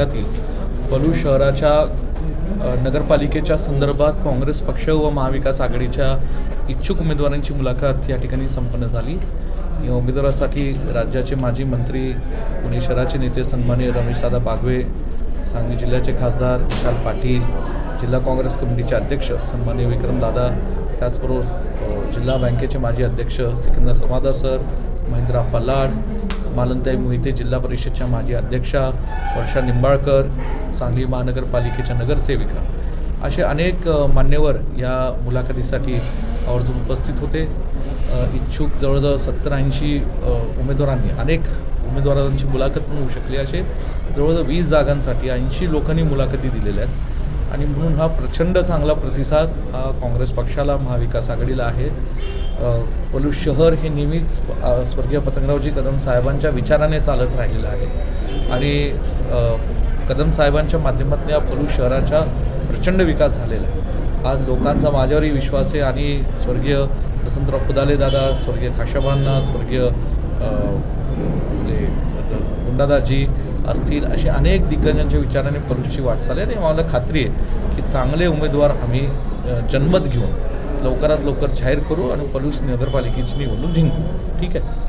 जिल्ह्यातील पलू शहराच्या नगरपालिकेच्या संदर्भात काँग्रेस पक्ष व महाविकास आघाडीच्या इच्छुक उमेदवारांची मुलाखत या ठिकाणी संपन्न झाली. या उमेदवारासाठी राज्याचे माजी मंत्री पुणे शहराचे नेते सन्माननीय रमेशदादा बागवे सांगली जिल्ह्याचे खासदार विशाल पाटील जिल्हा काँग्रेस कमिटीचे अध्यक्ष सन्माननीय विक्रमदादा त्याचबरोबर जिल्हा बँकेचे माजी अध्यक्ष सिकंदर जमादार सर महेंद्र लाड मालनताई मोहिते जिल्हा परिषदच्या माजी अध्यक्षा वर्षा निंबाळकर सांगली महानगरपालिकेच्या नगरसेविका. असे अनेक मान्यवर या मुलाखतीसाठी आवर्जून उपस्थित होते. इच्छुक जवळजवळ सत्तर ऐंशी उमेदवारांनी अनेक उमेदवारांची मुलाखत पण होऊ शकली असे. जवळजवळ वीस जागांसाठी ऐंशी लोकांनी मुलाखती दिलेल्या आहेत. आणि म्हणून हा प्रचंड चांगला प्रतिसाद हा काँग्रेस पक्षाला महाविकास आघाडीला आहे. अ, पलूस शहर हे नेहमीच स्वर्गीय पतंगरावजी कदम साहेबांच्या विचाराने चालत राहिलेलं आहे. आणि कदम साहेबांच्या माध्यमातून या पलूस शहराचा प्रचंड विकास झालेला आहे. आज लोकांचा माझ्यावरही विश्वास आहे आणि स्वर्गीय वसंतराव पुदाले दादा स्वर्गीय खाशाबांना स्वर्गीय अ, म्हणजे, गुंडादाजी असतील असे अनेक दिग्गजांच्या विचाराने पलूसची वाटचाल आहे. आणि मला खात्री आहे की चांगले उमेदवार आम्ही जन्मत घेऊन लवकरात लवकर जाहीर करू आणि पलूस नगरपालिकेची निवडणूक जिंकू. ठीक आहे?